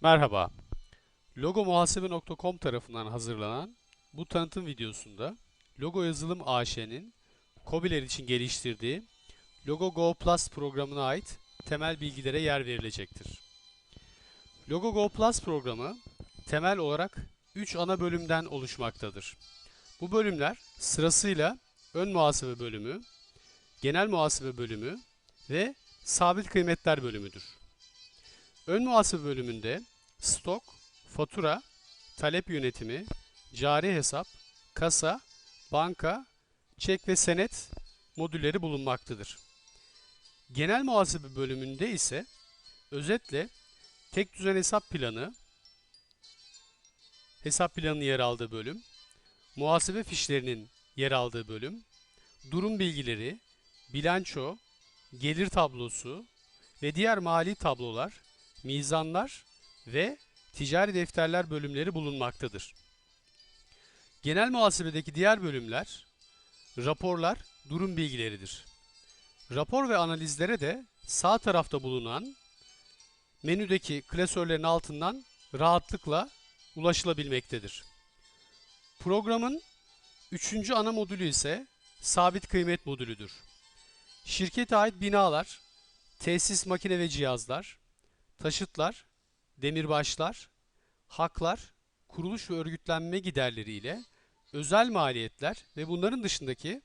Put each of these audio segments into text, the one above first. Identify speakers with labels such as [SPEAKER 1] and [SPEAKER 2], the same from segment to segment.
[SPEAKER 1] Merhaba. Logomuhasebe.com tarafından hazırlanan bu tanıtım videosunda Logo Yazılım AŞ'nin KOBİ'ler için geliştirdiği Logo Go Plus programına ait temel bilgilere yer verilecektir. Logo Go Plus programı temel olarak 3 ana bölümden oluşmaktadır. Bu bölümler sırasıyla ön muhasebe bölümü, genel muhasebe bölümü ve sabit kıymetler bölümüdür. Ön muhasebe bölümünde stok, fatura, talep yönetimi, cari hesap, kasa, banka, çek ve senet modülleri bulunmaktadır. Genel muhasebe bölümünde ise özetle tek düzen hesap planı, hesap planının yer aldığı bölüm, muhasebe fişlerinin yer aldığı bölüm, durum bilgileri, bilanço, gelir tablosu ve diğer mali tablolar mizanlar ve ticari defterler bölümleri bulunmaktadır. Genel muhasebedeki diğer bölümler raporlar, durum bilgileridir. Rapor ve analizlere de sağ tarafta bulunan menüdeki klasörlerin altından rahatlıkla ulaşılabilmektedir. Programın üçüncü ana modülü ise sabit kıymet modülüdür. Şirkete ait binalar, tesis makine ve cihazlar, taşıtlar, demirbaşlar, haklar, kuruluş ve örgütlenme giderleri ile özel maliyetler ve bunların dışındaki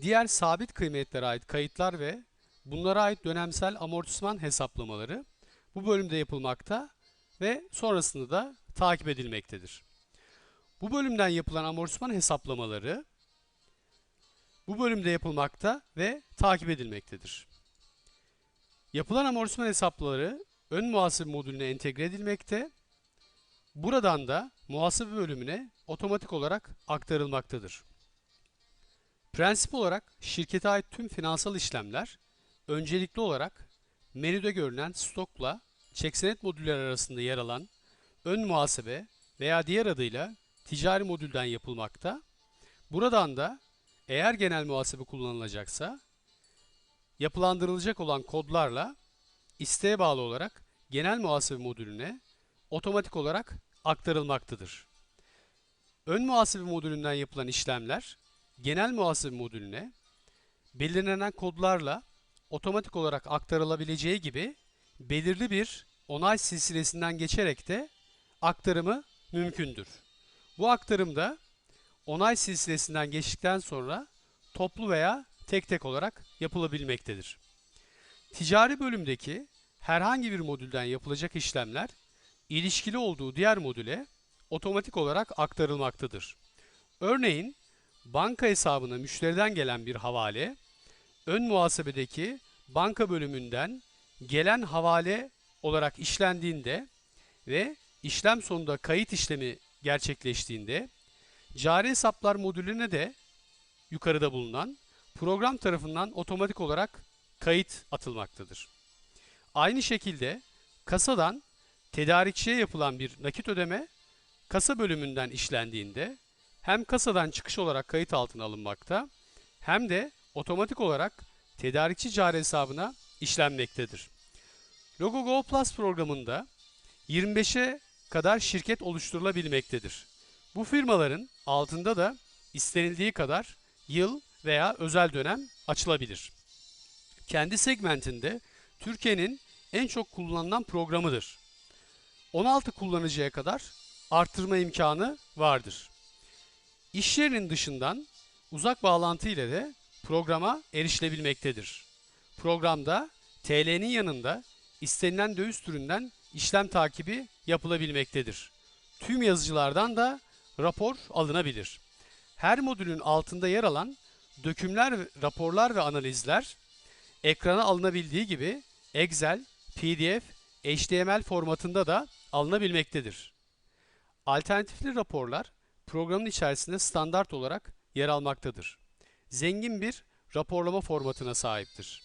[SPEAKER 1] diğer sabit kıymetlere ait kayıtlar ve bunlara ait dönemsel amortisman hesaplamaları bu bölümde yapılmakta ve sonrasında da takip edilmektedir. Bu bölümden yapılan amortisman hesaplamaları bu bölümde yapılmakta ve takip edilmektedir. Yapılan amortisman hesaplamaları ön muhasebe modülüne entegre edilmekte. Buradan da muhasebe bölümüne otomatik olarak aktarılmaktadır. Prensip olarak şirkete ait tüm finansal işlemler öncelikli olarak menüde görünen stokla çeksenet modülleri arasında yer alan ön muhasebe veya diğer adıyla ticari modülden yapılmakta. Buradan da eğer genel muhasebe kullanılacaksa yapılandırılacak olan kodlarla isteğe bağlı olarak genel muhasebe modülüne otomatik olarak aktarılmaktadır. Ön muhasebe modülünden yapılan işlemler genel muhasebe modülüne belirlenen kodlarla otomatik olarak aktarılabileceği gibi belirli bir onay silsilesinden geçerek de aktarımı mümkündür. Bu aktarımda onay silsilesinden geçtikten sonra toplu veya tek tek olarak yapılabilmektedir. Ticari bölümdeki herhangi bir modülden yapılacak işlemler ilişkili olduğu diğer modüle otomatik olarak aktarılmaktadır. Örneğin banka hesabına müşteriden gelen bir havale ön muhasebedeki banka bölümünden gelen havale olarak işlendiğinde ve işlem sonunda kayıt işlemi gerçekleştiğinde cari hesaplar modülüne de yukarıda bulunan program tarafından otomatik olarak kayıt atılmaktadır. Aynı şekilde kasadan tedarikçiye yapılan bir nakit ödeme kasa bölümünden işlendiğinde hem kasadan çıkış olarak kayıt altına alınmakta hem de otomatik olarak tedarikçi cari hesabına işlenmektedir. LogoGo Plus programında 25'e kadar şirket oluşturulabilmektedir. Bu firmaların altında da istenildiği kadar yıl veya özel dönem açılabilir. Kendi segmentinde Türkiye'nin en çok kullanılan programıdır. 16 kullanıcıya kadar arttırma imkanı vardır. İş yerinin dışından uzak bağlantı ile de programa erişilebilmektedir. Programda TL'nin yanında istenilen döviz türünden işlem takibi yapılabilmektedir. Tüm yazıcılardan da rapor alınabilir. Her modülün altında yer alan dökümler, raporlar ve analizler ekrana alınabildiği gibi Excel, PDF, HTML formatında da alınabilmektedir. Alternatifli raporlar programın içerisinde standart olarak yer almaktadır. Zengin bir raporlama formatına sahiptir.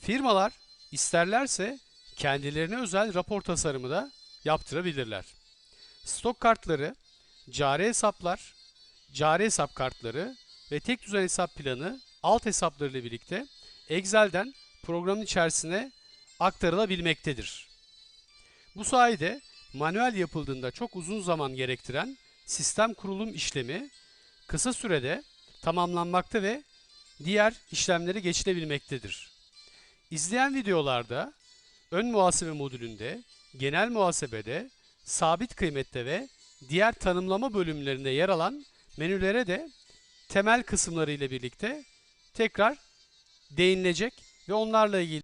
[SPEAKER 1] Firmalar isterlerse kendilerine özel rapor tasarımı da yaptırabilirler. Stok kartları, cari hesaplar, cari hesap kartları ve tek düzen hesap planı alt hesaplarıyla birlikte Excel'den programın içerisine aktarılabilmektedir. Bu sayede manuel yapıldığında çok uzun zaman gerektiren sistem kurulum işlemi kısa sürede tamamlanmakta ve diğer işlemleri geçilebilmektedir. İzleyen videolarda ön muhasebe modülünde, genel muhasebede, sabit kıymette ve diğer tanımlama bölümlerinde yer alan menülere de temel kısımları ile birlikte tekrar değinilecek ve onlarla ilgili